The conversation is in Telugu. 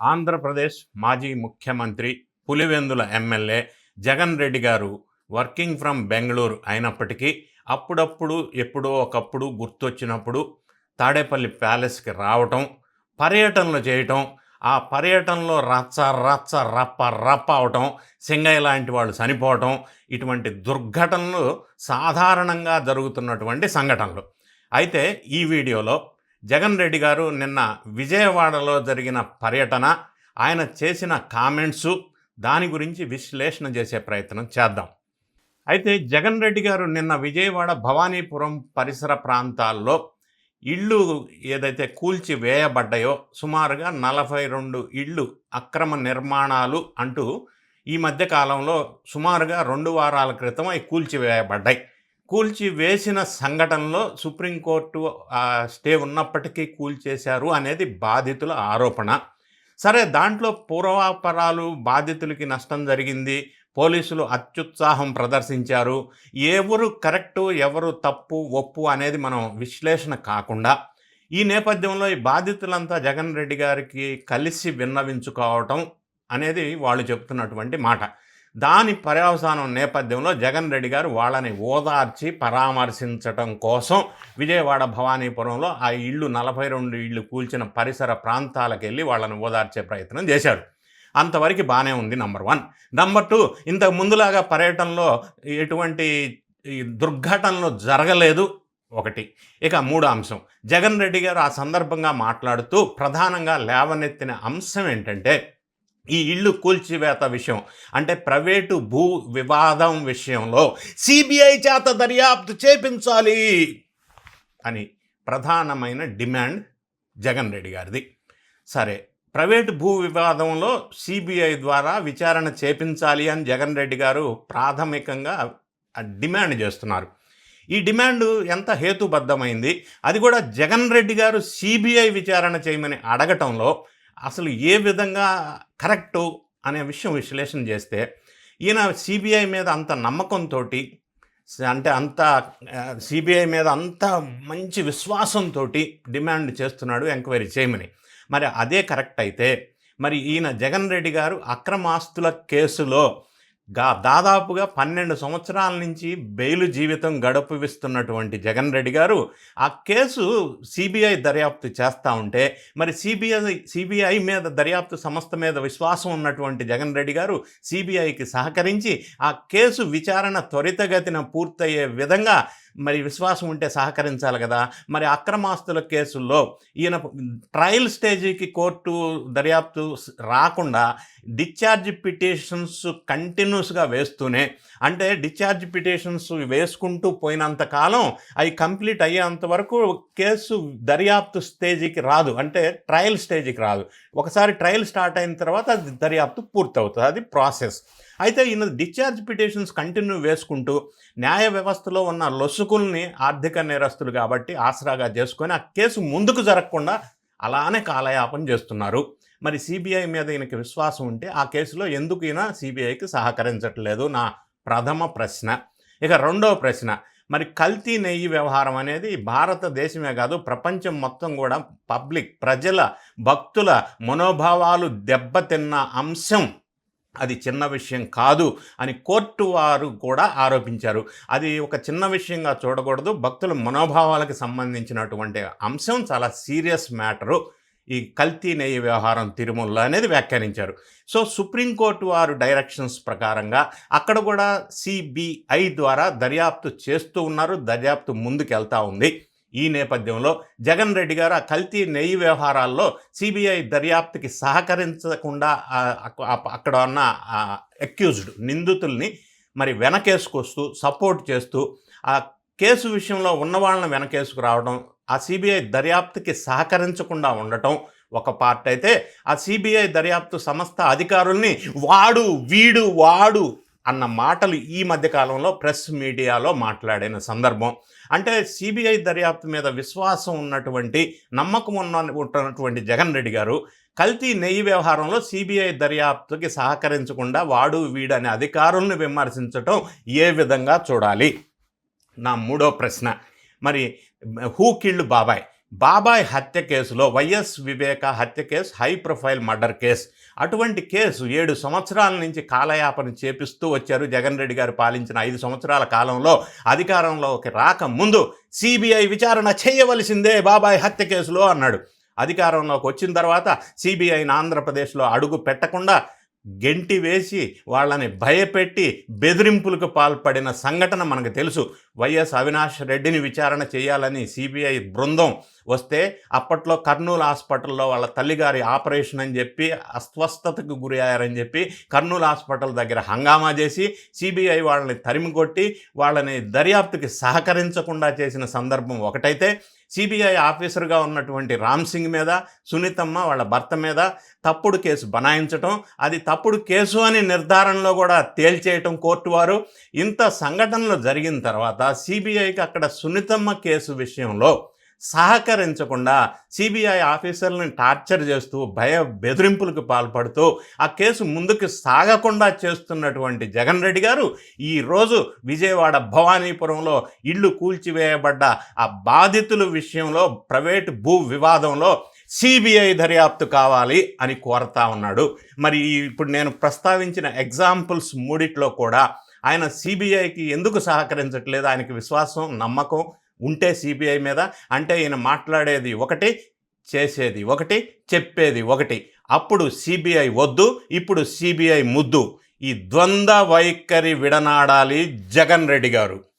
ఆంధ్రప్రదేశ్ మాజీ ముఖ్యమంత్రి పులివెందుల ఎమ్మెల్యే జగన్ రెడ్డి గారు వర్కింగ్ ఫ్రమ్ బెంగళూరు అయినప్పటికీ అప్పుడప్పుడు ఎప్పుడో ఒకప్పుడు గుర్తొచ్చినప్పుడు తాడేపల్లి ప్యాలెస్కి రావటం పర్యటనలు చేయటం ఆ పర్యటనలో రచ్చ రచ్చ రప్ప రప్ప అవటం సింగయ్య లాంటి వాళ్ళు చనిపోవటం ఇటువంటి దుర్ఘటనలు సాధారణంగా జరుగుతున్నటువంటి సంఘటనలు. అయితే ఈ వీడియోలో జగన్ రెడ్డి గారు నిన్న విజయవాడలో జరిగిన పర్యటన ఆయన చేసిన కామెంట్సు దాని గురించి విశ్లేషణ చేసే ప్రయత్నం చేద్దాం. అయితే జగన్ రెడ్డి గారు నిన్న విజయవాడ భవానీపురం పరిసర ప్రాంతాల్లో ఇళ్ళు ఏదైతే కూల్చి వేయబడ్డాయో సుమారుగా నలభై రెండు ఇళ్ళు అక్రమ నిర్మాణాలు అంటూ ఈ మధ్య కాలంలో సుమారుగా రెండు వారాల క్రితం అవి కూల్చివేయబడ్డాయి కూల్చి వేసిన సంఘటనలో సుప్రీంకోర్టు స్టే ఉన్నప్పటికీ కూల్చేశారు అనేది బాధితుల ఆరోపణ. సరే దాంట్లో పూర్వాపరాలు బాధితులకి నష్టం జరిగింది పోలీసులు అత్యుత్సాహం ప్రదర్శించారు. ఎవరు కరెక్టు ఎవరు తప్పు ఒప్పు అనేది మనం విశ్లేషణ కాకుండా ఈ నేపథ్యంలో ఈ బాధితులంతా జగన్ రెడ్డి గారికి కలిసి విన్నవించుకోవటం అనేది వాళ్ళు చెప్తున్నటువంటి మాట. దాని పర్యవసానం నేపథ్యంలో జగన్ రెడ్డి గారు వాళ్ళని ఓదార్చి పరామర్శించటం కోసం విజయవాడ భవానీపురంలో ఆ ఇళ్ళు నలభై రెండు ఇళ్ళు కూల్చిన పరిసర ప్రాంతాలకు వెళ్ళి వాళ్ళని ఓదార్చే ప్రయత్నం చేశారు. అంతవరకు బాగానే ఉంది నంబర్ వన్. నంబర్ టూ ఇంతకు ముందులాగా పర్యటనలో ఎటువంటి ఈ దుర్ఘటనలు జరగలేదు. ఒకటి. ఇక మూడో అంశం. జగన్ రెడ్డి గారు ఆ సందర్భంగా మాట్లాడుతూ ప్రధానంగా లేవనెత్తిన అంశం ఏంటంటే ఈ ఇల్లు కూల్చివేత విషయం అంటే ప్రైవేటు భూ వివాదం విషయంలో సిబిఐ చేత దర్యాప్తు చేపించాలి అని ప్రధానమైన డిమాండ్ జగన్ రెడ్డి గారిది. సరే ప్రైవేటు భూ వివాదంలో సిబిఐ ద్వారా విచారణ చేపించాలి అని జగన్ రెడ్డి గారు ప్రాథమికంగా డిమాండ్ చేస్తున్నారు. ఈ డిమాండ్ ఎంత హేతుబద్ధమైంది? అది కూడా జగన్ రెడ్డి గారు సిబిఐ విచారణ చేయమని అడగటంలో అసలు ఏ విధంగా కరెక్టు అనే విషయం విశ్లేషణ చేస్తే ఈయన సిబిఐ మీద అంత నమ్మకంతో అంటే అంత సిబిఐ మీద అంత మంచి విశ్వాసంతో డిమాండ్ చేస్తున్నాడు ఎంక్వైరీ చేయమని. మరి అదే కరెక్ట్ అయితే మరి ఈయన జగన్ రెడ్డి గారు అక్రమాస్తుల కేసులో గా దాదాపుగా పన్నెండు సంవత్సరాల నుంచి బెయిలు జీవితం గడపవిస్తున్నటువంటి జగన్ రెడ్డి గారు ఆ కేసు సిబిఐ దర్యాప్తు చేస్తూ ఉంటే మరి సిబిఐ సిబిఐ మీద దర్యాప్తు సంస్థ మీద విశ్వాసం ఉన్నటువంటి జగన్ రెడ్డి గారు సిబిఐకి సహకరించి ఆ కేసు విచారణ త్వరితగతిన పూర్తయ్యే విధంగా మరి విశ్వాసం ఉంటే సహకరించాలి కదా. మరి అక్రమాస్తుల కేసుల్లో ఈయన ట్రయల్ స్టేజీకి కోర్టు దర్యాప్తు రాకుండా డిశ్చార్జ్ పిటిషన్స్ కంటిన్యూస్గా వేస్తూనే అంటే డిశ్చార్జ్ పిటిషన్స్ వేసుకుంటూ పోయినంత కాలం అవి కంప్లీట్ అయ్యేంత వరకు కేసు దర్యాప్తు స్టేజీకి రాదు. అంటే ట్రయల్ స్టేజీకి రాదు. ఒకసారి ట్రయల్ స్టార్ట్ అయిన తర్వాత అది దర్యాప్తు పూర్తవుతుంది. అది ప్రాసెస్. అయితే ఈయన డిశ్చార్జ్ పిటిషన్స్ కంటిన్యూ వేసుకుంటూ న్యాయ వ్యవస్థలో ఉన్న లొసుకుల్ని ఆర్థిక నేరస్తులు కాబట్టి ఆసరాగా చేసుకొని ఆ కేసు ముందుకు జరగకుండా అలానే కాలయాపన చేస్తున్నారు. మరి సిబిఐ మీద ఈయనకి విశ్వాసం ఉంటే ఆ కేసులో ఎందుకు ఈయన సిబిఐకి సహకరించట్లేదు? నా ప్రథమ ప్రశ్న. ఇక రెండవ ప్రశ్న. మరి కల్తీ నెయ్యి వ్యవహారం అనేది భారతదేశమే కాదు ప్రపంచం మొత్తం కూడా పబ్లిక్ ప్రజల భక్తుల మనోభావాలు దెబ్బతిన్న అంశం. అది చిన్న విషయం కాదు అని కోర్టు వారు కూడా ఆరోపించారు. అది ఒక చిన్న విషయంగా చూడకూడదు. భక్తుల మనోభావాలకు సంబంధించినటువంటి అంశం చాలా సీరియస్ మ్యాటరు. ఈ కల్తీ నెయ్యి వ్యవహారం తిరుమల అనేది వ్యాఖ్యానించారు. సో సుప్రీంకోర్టు వారు డైరెక్షన్స్ ప్రకారంగా అక్కడ కూడా సిబిఐ ద్వారా దర్యాప్తు చేస్తూ ఉన్నారు. దర్యాప్తు ముందుకెళ్తా ఉంది. ఈ నేపథ్యంలో జగన్ రెడ్డి గారు ఆ కల్తీ నెయ్యి వ్యవహారాల్లో సిబిఐ దర్యాప్తుకి సహకరించకుండా అక్కడ ఉన్న అక్యూజ్డ్ నిందితుల్ని మరి వెనకేసుకొస్తూ సపోర్ట్ చేస్తూ ఆ కేసు విషయంలో ఉన్న వాళ్ళని వెనకేసుకు రావడం ఆ సిబిఐ దర్యాప్తుకి సహకరించకుండా ఉండటం ఒక పార్ట్ అయితే ఆ సిబిఐ దర్యాప్తు సంస్థ అధికారుల్ని వాడు వీడు వాడు అన్న మాటలు ఈ మధ్యకాలంలో ప్రెస్ మీడియాలో మాట్లాడిన సందర్భం. అంటే సిబిఐ దర్యాప్తు మీద విశ్వాసం ఉన్నటువంటి నమ్మకం ఉన్న ఉన్నటువంటి జగన్ రెడ్డి గారు కల్తీ నెయ్యి వ్యవహారంలో సిబిఐ దర్యాప్తుకి సహకరించకుండా వాడు వీడని అధికారులను విమర్శించటం ఏ విధంగా చూడాలి? నా మూడో ప్రశ్న. మరి హూ కిళ్ళు బాబాయ్. బాబాయ్ హత్య కేసులో వైఎస్ వివేక హత్య కేసు హై ప్రొఫైల్ మర్డర్ కేసు. అటువంటి కేసు ఏడు సంవత్సరాల నుంచి కాలయాపన చేపిస్తూ వచ్చారు జగన్ రెడ్డి గారు పాలించిన ఐదు సంవత్సరాల కాలంలో. అధికారంలోకి రాక ముందు సిబిఐ విచారణ చేయవలసిందే బాబాయ్ హత్య కేసులో అన్నాడు. అధికారంలోకి వచ్చిన తర్వాత సిబిఐని ఆంధ్రప్రదేశ్లో అడుగు పెట్టకుండా గెంటి వేసి వాళ్ళని భయపెట్టి బెదిరింపులకు పాల్పడిన సంఘటన మనకు తెలుసు. వైఎస్ అవినాష్ రెడ్డిని విచారణ చేయాలని సిబిఐ బృందం వస్తే అప్పట్లో కర్నూలు హాస్పిటల్లో వాళ్ళ తల్లిగారి ఆపరేషన్ అని చెప్పి అస్వస్థతకు గురి అయ్యారని చెప్పి కర్నూలు హాస్పిటల్ దగ్గర హంగామా చేసి సిబిఐ వాళ్ళని తరిమి కొట్టి వాళ్ళని దర్యాప్తుకి సహకరించకుండా చేసిన సందర్భం ఒకటైతే సిబిఐ ఆఫీసర్గా ఉన్నటువంటి రామ్ సింగ్ మీద సునీతమ్మ వాళ్ళ భర్త మీద తప్పుడు కేసు బనాయించటం అది తప్పుడు కేసు అని నిర్ధారణలో కూడా తేల్చేయటం కోర్టు వారు. ఇంత సంఘటనలు జరిగిన తర్వాత సిబిఐకి అక్కడ సునీతమ్మ కేసు విషయంలో సహకరించకుండా సిబిఐ ఆఫీసర్లను టార్చర్ చేస్తూ భయ బెదిరింపులకు పాల్పడుతూ ఆ కేసు ముందుకు సాగకుండా చేస్తున్నటువంటి జగన్ రెడ్డి గారు ఈరోజు విజయవాడ భవానీపురంలో ఇళ్ళు కూల్చివేయబడ్డ ఆ బాధితుల విషయంలో ప్రైవేటు భూ వివాదంలో సిబిఐ దర్యాప్తు కావాలి అని కోరతా ఉన్నాడు. మరి ఇప్పుడు నేను ప్రస్తావించిన ఎగ్జాంపుల్స్ మూడిట్లో కూడా ఆయన సిబిఐకి ఎందుకు సహకరించట్లేదు? ఆయనకి విశ్వాసం నమ్మకం ఉంటే సిబిఐ మీద అంటే ఈయన మాట్లాడేది ఒకటి చేసేది ఒకటి చెప్పేది ఒకటి. అప్పుడు సిబిఐ వద్దు ఇప్పుడు సిబిఐ ముద్దు. ఈ ద్వంద్వ వైఖరి విడనాడాలి జగన్ రెడ్డి గారు.